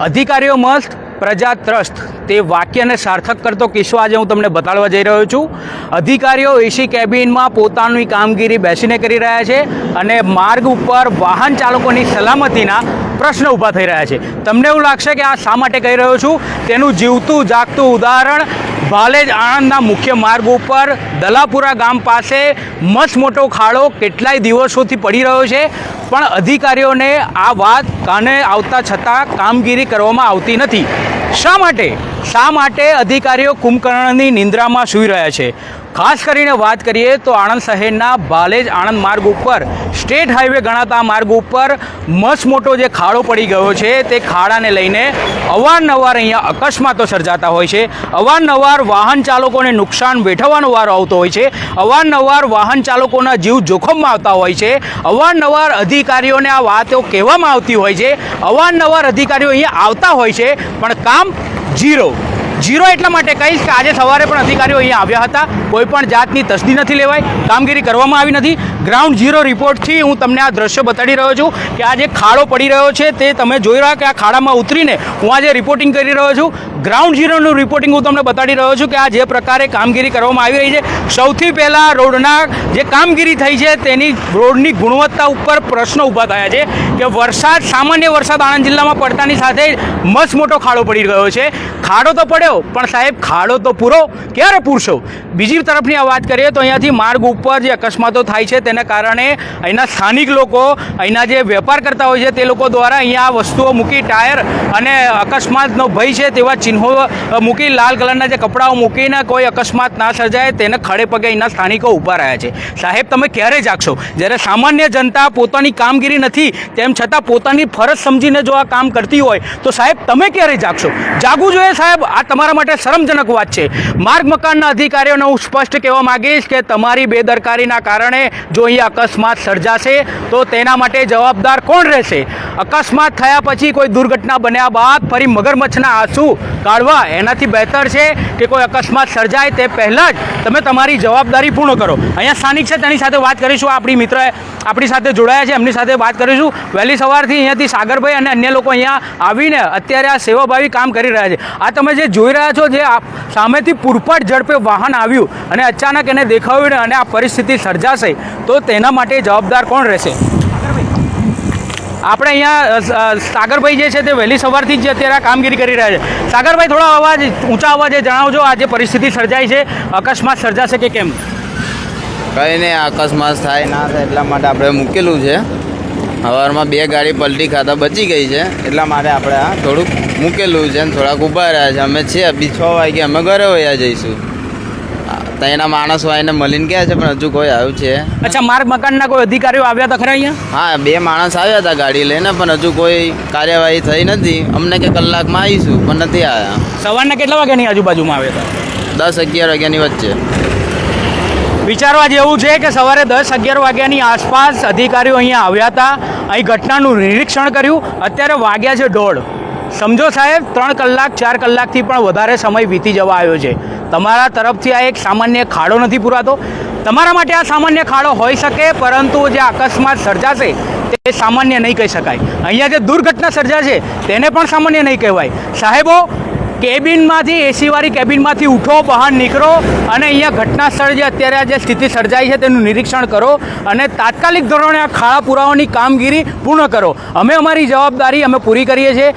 અધિકારીઓ મસ્ત, પ્રજા ત્રસ્ત. તે વાક્યને સાર્થક કરતો કિસ્સો આજે હું તમને બતાડવા જઈ રહ્યો છું. અધિકારીઓ એસી કેબિનમાં પોતાની કામગીરી બેસીને કરી રહ્યા છે અને માર્ગ ઉપર વાહન ચાલકોની સલામતીના પ્રશ્ન ઊભા થઈ રહ્યા છે. તમને એવું લાગશે કે આ શા માટે કહી રહ્યો છું? તેનું જીવતું, જાગતું ઉદાહરણ ભાલેજ આણંદના મુખ્ય માર્ગ ઉપર દલાપુરા ગામ પાસે મસ્ત મોટો ખાડો કેટલાય દિવસોથી પડી રહ્યો છે, પણ અધિકારીઓને આ વાત કાને આવતા છતાં કામગીરી કરવામાં આવતી નથી. શા માટે? શા માટે અધિકારીઓ કુંભકર્ણની નિંદ્રામાં સૂઈ રહ્યા છે? ખાસ કરીને વાત કરીએ તો આણંદ શહેરના ભાલેજ આણંદ માર્ગ ઉપર, સ્ટેટ હાઈવે ગણાતા માર્ગ ઉપર મસ્ત મોટો જે ખાડો પડી ગયો છે, તે ખાડાને લઈને અવારનવાર અહીંયા અકસ્માતો સર્જાતા હોય છે. અવારનવાર વાહન ચાલકોને નુકસાન વેઠવવાનો વારો આવતો હોય છે. અવારનવાર વાહન ચાલકોના જીવ જોખમમાં આવતા હોય છે. અવારનવાર અધિકારીઓને આ વાતો કહેવામાં આવતી હોય છે. અવારનવાર અધિકારીઓ અહીંયા આવતા હોય છે, પણ કામ જીરો જીરો એટલા માટે કહીશ કે આજે સવારે પણ અધિકારીઓ અહીંયા આવ્યા હતા. કોઈ પણ જાતની તસદી નથી લેવાય, કામગીરી કરવામાં આવી નથી. ગ્રાઉન્ડ ઝીરો રિપોર્ટથી હું તમને આ દ્રશ્ય બતાડી રહ્યો છું કે આ જે ખાડો પડી રહ્યો છે તે તમે જોઈ રહ્યા કે આ ખાડામાં ઉતરીને હું આજે રિપોર્ટિંગ કરી રહ્યો છું. ગ્રાઉન્ડ ઝીરોનું રિપોર્ટિંગ હું તમને બતાડી રહ્યો છું કે આ જે પ્રકારે કામગીરી કરવામાં આવી રહી છે. સૌથી પહેલાં રોડના જે કામગીરી થઈ છે તેની રોડની ગુણવત્તા ઉપર પ્રશ્નો ઊભા થયા છે કે વરસાદ, સામાન્ય વરસાદ આણંદ જિલ્લામાં પડતાની સાથે મસ્ત મોટો ખાડો પડી ગયો છે. ખાડો તો પડ્યો, પણ સાહેબ, ખાડો તો પૂરો. ક્યારે પૂરશો? બીજી તરફની આ વાત કરીએ તો અહીંયાથી માર્ગ ઉપર જે અકસ્માતો થાય છે તેના કારણે અહીંના સ્થાનિક લોકો, અહીંના જે વેપાર કરતા હોય છે તે લોકો દ્વારા અહીંયા આ વસ્તુઓ મૂકી ટાયર અને અકસ્માતનો ભય છે તેવા ચિહ્નો મૂકી લાલ કલરના જે કપડાઓ મૂકીને કોઈ અકસ્માત ના સર્જાય તેને ખડે પગે અહીંના સ્થાનિકો ઊભા રહ્યા છે. સાહેબ, તમે ક્યારે જાગશો? જ્યારે સામાન્ય જનતા પોતાની કામગીરી નથી, તેમ છતાં પોતાની ફરજ સમજીને જો આ કામ કરતી હોય, તો સાહેબ, તમે ક્યારે જાગશો? જાગવું જોઈએ સાહેબ, આ તમારા માટે શરમજનક વાત છે. માર્ગ મકાનના અધિકારીઓને હું સ્પષ્ટ કહેવા માંગીશ કે તમારી બેદરકારીના કારણે જો અહીંયા અકસ્માત સર્જાશે, તો તેના માટે જવાબદાર કોણ રહેશે? અકસ્માત થયા પછી કોઈ દુર્ઘટના બન્યા બાદ ફરી મગરમચ્છના આંસુ કાઢવા એનાથી બહેતર છે કે કોઈ અકસ્માત સર્જાય તે પહેલાં જ તમે તમારી જવાબદારી પૂર્ણ કરો. અહીંયા સ્થાનિક છે, તેની સાથે વાત કરીશું. આપણી મિત્ર આપણી સાથે જોડાયા છે, એમની સાથે વાત કરીશું. વહેલી સવારથી અહીંયાથી સાગરભાઈ અને અન્ય લોકો અહીંયા આવીને અત્યારે આ સેવાભાવી કામ કરી રહ્યા છે. આ તમે જે જોઈ રહ્યા છો, જે સામેથી પૂરપાટ ઝડપે વાહન આવ્યું અને અચાનક એને દેખાવ્યું અને આ પરિસ્થિતિ સર્જાશે, તો તેના માટે જવાબદાર કોણ રહેશે? આપણે અહીંયા સાગરભાઈ જે છે તે વહેલી સવારથી જ અત્યારે આ કામગીરી કરી રહ્યા છે. સાગરભાઈ, થોડા અવાજ, ઊંચા અવાજે જણાવજો આ જે પરિસ્થિતિ સર્જાઈ છે, અકસ્માત સર્જાશે કે કેમ? કંઈ નહીં અકસ્માત થાય ના થાય એટલા માટે આપણે મૂકેલું છે. સવારમાં બે ગાડી પલટી ખાતા બચી ગઈ છે, એટલા માટે આપણે આ થોડુંક મૂકેલું છે ને થોડાક ઊભા રહ્યા છે. અમે છીએ બી છ વાગે, અમે ઘરે વયા જઈશું. તો એના માણસો આવીને મળીને ગયા છે પણ હજુ કોઈ આવ્યું છે. અચ્છા માર્ગ મકાનના કોઈ અધિકારીઓ આવ્યા હતા ખરા અહીંયા? હા બે માણસ આવ્યા હતા ગાડી લઈને પણ હજુ કોઈ કાર્યવાહી થઈ નથી. અમને કે કલાકમાં આવીશું પણ નથી આવ્યા સવારના કેટલા વાગ્યાની આજુબાજુમાં આવ્યા હતા? દસ અગિયાર વાગ્યાની વચ્ચે. વિચારવા જેવું છે કે સવારે દસ અગિયાર વાગ્યાની આસપાસ અધિકારીઓ અહીંયા આવ્યા હતા. અહીં ઘટનાનું નિરીક્ષણ કર્યું. અત્યારે વાગ્યા છે દોઢ. સમજો સાહેબ, ત્રણ કલાક, ચાર કલાકથી પણ વધારે સમય વીતી જવા આવ્યો છે. તમારા તરફથી આ એક સામાન્ય ખાડો નથી પુરાતો. તમારા માટે આ સામાન્ય ખાડો હોઈ શકે, પરંતુ જે અકસ્માત સર્જાશે, તે સામાન્ય નહીં કહી શકાય. અહીંયા જે દુર્ઘટના સર્જાશે, તેને પણ સામાન્ય નહીં કહેવાય. સાહેબો કેબિનમાંથી, એસીવાળી કેબિનમાંથી ઉઠો, બહાર નીકળો અને અહીંયા ઘટના સ્થળ જે અત્યારે આ જે સ્થિતિ સર્જાઈ છે તેનું નિરીક્ષણ કરો અને તાત્કાલિક ધોરણે આ ખાડા પુરાવાની કામગીરી પૂર્ણ કરો. અમે અમારી જવાબદારી અમે પૂરી કરીએ છીએ.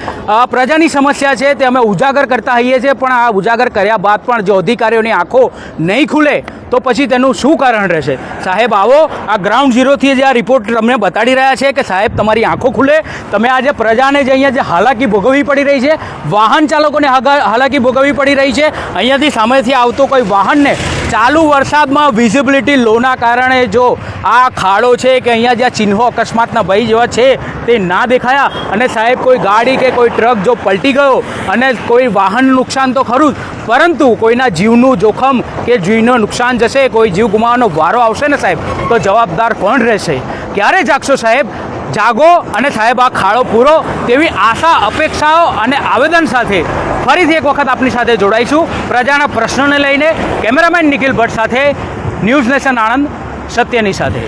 પ્રજાની સમસ્યા છે તે અમે ઉજાગર કરતા હોઈએ છીએ, પણ આ ઉજાગર કર્યા બાદ પણ જો અધિકારીઓની આંખો નહીં ખુલે, તો પછી તેનું શું કારણ રહેશે? સાહેબ, આવો, આ ગ્રાઉન્ડ ઝીરોથી જે આ રિપોર્ટ તમને બતાડી રહ્યા છે કે સાહેબ, તમારી આંખો ખુલે, તમે આજે પ્રજાને જે અહીંયા જે હાલાકી ભોગવવી પડી રહી છે, વાહન ચાલકોને હાગા- હાલાકી ભોગવવી પડી રહી છે. અહીંયાથી સામેથી આવતો કોઈ વાહનને ચાલુ વરસાદમાં વિઝિબિલિટી લોના કારણે જો આ ખાડો છે કે અહીંયા જ્યાં ચિહ્નો અકસ્માતના ભય જેવા છે, તે ના દેખાયા. અને સાહેબ, કોઈ ગાડી કે કોઈ ટ્રક જો પલટી ગયો અને કોઈ વાહન નુકસાન તો ખરું જ, પરંતુ કોઈના જીવનું જોખમ કે જીવનું નુકસાન જશે, કોઈ જીવ ગુમાવવાનો વારો આવશે ને સાહેબ? તો જવાબદાર કોણ રહેશે? ક્યારે જાગશો સાહેબ? જાગો અને સાહેબ, આ ખાડો પૂરો તેવી આશા, અપેક્ષાઓ અને આવેદન સાથે ફરીથી એક વખત આપની સાથે જોડાઈશું. પ્રજાના પ્રશ્નોને લઈને કેમેરામેન નિખિલ ભટ્ટ સાથે ન્યૂઝ નેશન આણંદ, સત્યની સાથે.